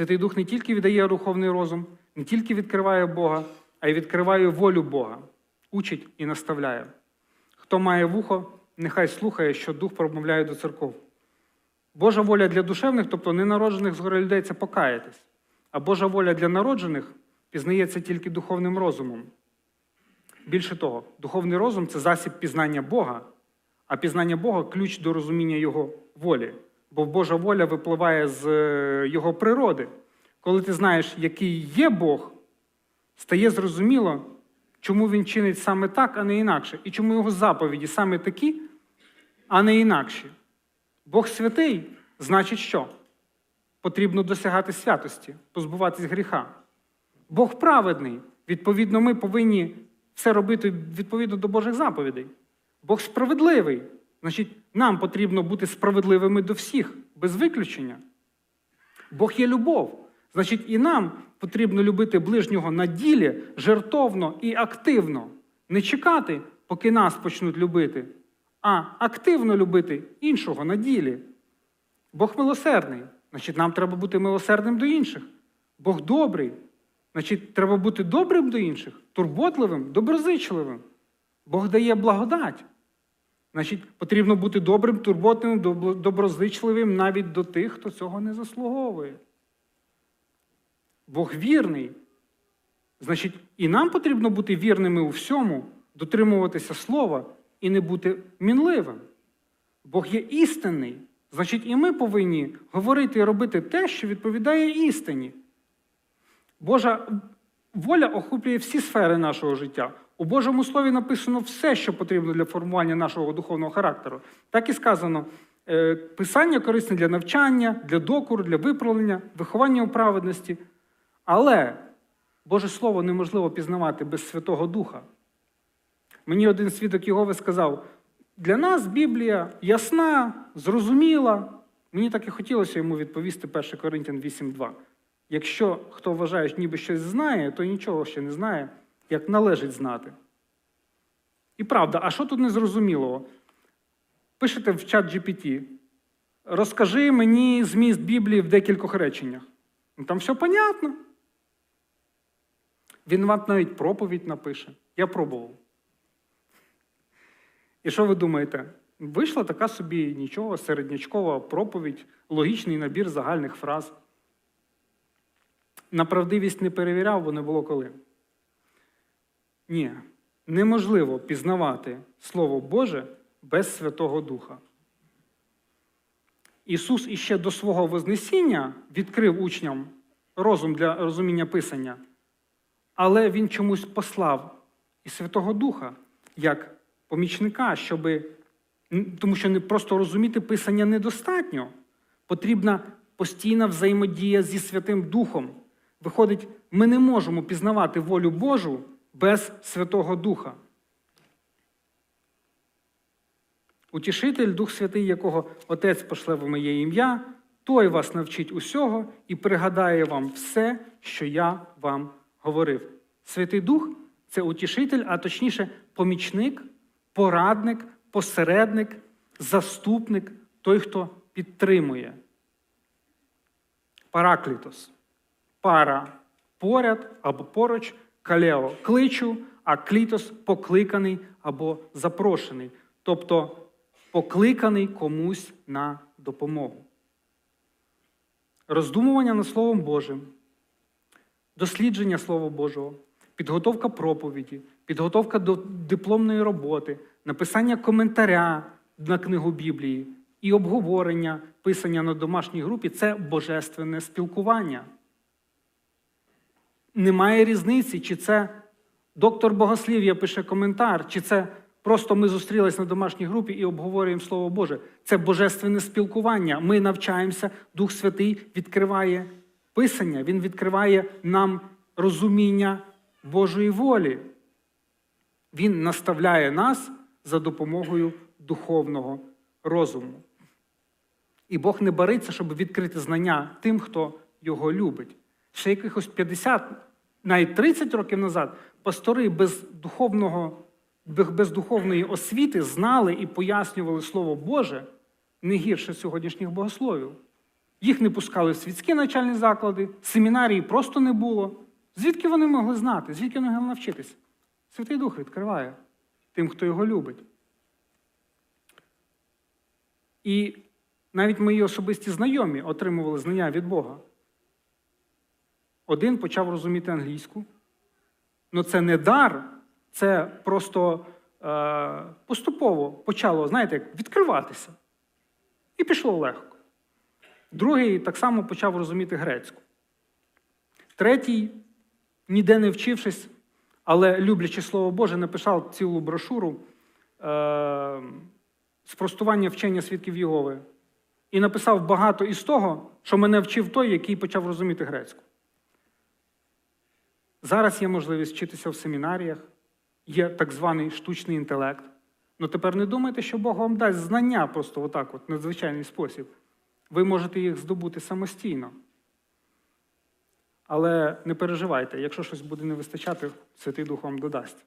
Святий Дух не тільки віддає духовний розум, не тільки відкриває Бога, а й відкриває волю Бога, учить і наставляє. Хто має вухо, нехай слухає, що Дух промовляє до церков. Божа воля для душевних, тобто ненароджених згори людей, це покаятись. А Божа воля для народжених пізнається тільки духовним розумом. Більше того, духовний розум це засіб пізнання Бога, а пізнання Бога ключ до розуміння Його волі. Бо Божа воля випливає з е, Його природи. Коли ти знаєш, який є Бог, стає зрозуміло, чому він чинить саме так, а не інакше, і чому його заповіді саме такі, а не інакші. Бог святий, значить що? Потрібно досягати святості, позбуватись гріха. Бог праведний, відповідно, ми повинні все робити відповідно до Божих заповідей. Бог справедливий, значить, нам потрібно бути справедливими до всіх, без виключення. Бог є любов. Значить, і нам потрібно любити ближнього на ділі жертовно і активно. Не чекати, поки нас почнуть любити, а активно любити іншого на ділі. Бог милосердний, значить, нам треба бути милосердним до інших. Бог добрий, значить, треба бути добрим до інших, турботливим, доброзичливим. Бог дає благодать. Значить, потрібно бути добрим, турботливим, добро- доброзичливим навіть до тих, хто цього не заслуговує. Бог вірний. Значить, і нам потрібно бути вірними у всьому, дотримуватися слова і не бути мінливим. Бог є істинний. Значить, і ми повинні говорити і робити те, що відповідає істині. Божа воля охоплює всі сфери нашого життя. У Божому Слові написано все, що потрібно для формування нашого духовного характеру. Так і сказано: е, писання корисне для навчання, для докору, для виправлення, виховання у праведності. Але Боже Слово неможливо пізнавати без Святого Духа. Мені один свідок Єгови сказав: для нас Біблія ясна, зрозуміла. Мені так і хотілося йому відповісти 1 Коринтян 8.2. Якщо хто вважає, що ніби щось знає, то нічого ще не знає, як належить знати. І правда, а що тут незрозумілого? Пишете в чат GPT, розкажи мені зміст Біблії в декількох реченнях. Ну, Там все понятно. Він вам навіть проповідь напише. Я пробував. І що ви думаєте? Вийшла така собі нічого, середнячкова проповідь, логічний набір загальних фраз. На правдивість не перевіряв, бо не було коли. Ні, неможливо пізнавати Слово Боже без Святого Духа. Ісус іще до свого Вознесіння відкрив учням розум для розуміння Писання, але Він чомусь послав і Святого Духа як помічника, щоби, тому що не просто розуміти Писання недостатньо. Потрібна постійна взаємодія зі Святим Духом. Виходить, ми не можемо пізнавати волю Божу без Святого Духа. Утішитель, Дух Святий, якого Отець пошле в моє ім'я, той вас навчить усього і пригадає вам все, що я вам говорив. Святий Дух це утішитель, а точніше, помічник, порадник, посередник, заступник, той, хто підтримує. Параклітос. Пара поряд або поруч, калео кличу, а клітос покликаний або запрошений. Тобто покликаний комусь на допомогу. Роздумування над Словом Божим, дослідження Слова Божого, підготовка проповіді, підготовка до дипломної роботи, написання коментаря на книгу Біблії і обговорення, писання на домашній групі це божественне спілкування. Немає різниці, чи це доктор Богослів'я пише коментар, чи це просто ми зустрілись на домашній групі і обговорюємо Слово Боже. Це божественне спілкування. Ми навчаємося, Дух Святий відкриває Писання, Він відкриває нам розуміння Божої волі. Він наставляє нас за допомогою духовного розуму. І Бог не бариться, щоб відкрити знання тим, хто його любить. Ще якихось 50, навіть 30 років назад пастори без духовного, без духовної освіти знали і пояснювали Слово Боже не гірше сьогоднішніх богословів. Їх не пускали в світські навчальні заклади, семінарії просто не було. Звідки вони могли знати? Звідки вони могли навчитися? Святий Дух відкриває тим, хто його любить. І навіть мої особисті знайомі отримували знання від Бога. Один почав розуміти англійську. Ну це не дар, це просто е, поступово почало, знаєте, відкриватися. І пішло легко. Другий так само почав розуміти грецьку. Третій, ніде не вчившись, але люблячи Слово Боже, написав цілу брошуру е, спростування вчення свідків Єгови. І написав багато із того, що мене вчив той, який почав розуміти грецьку. Зараз є можливість вчитися в семінаріях, є так званий штучний інтелект. Ну тепер не думайте, що Бог вам дасть знання просто отак, от, надзвичайний спосіб. Ви можете їх здобути самостійно. Але не переживайте, якщо щось буде не вистачати, Святий Дух вам додасть.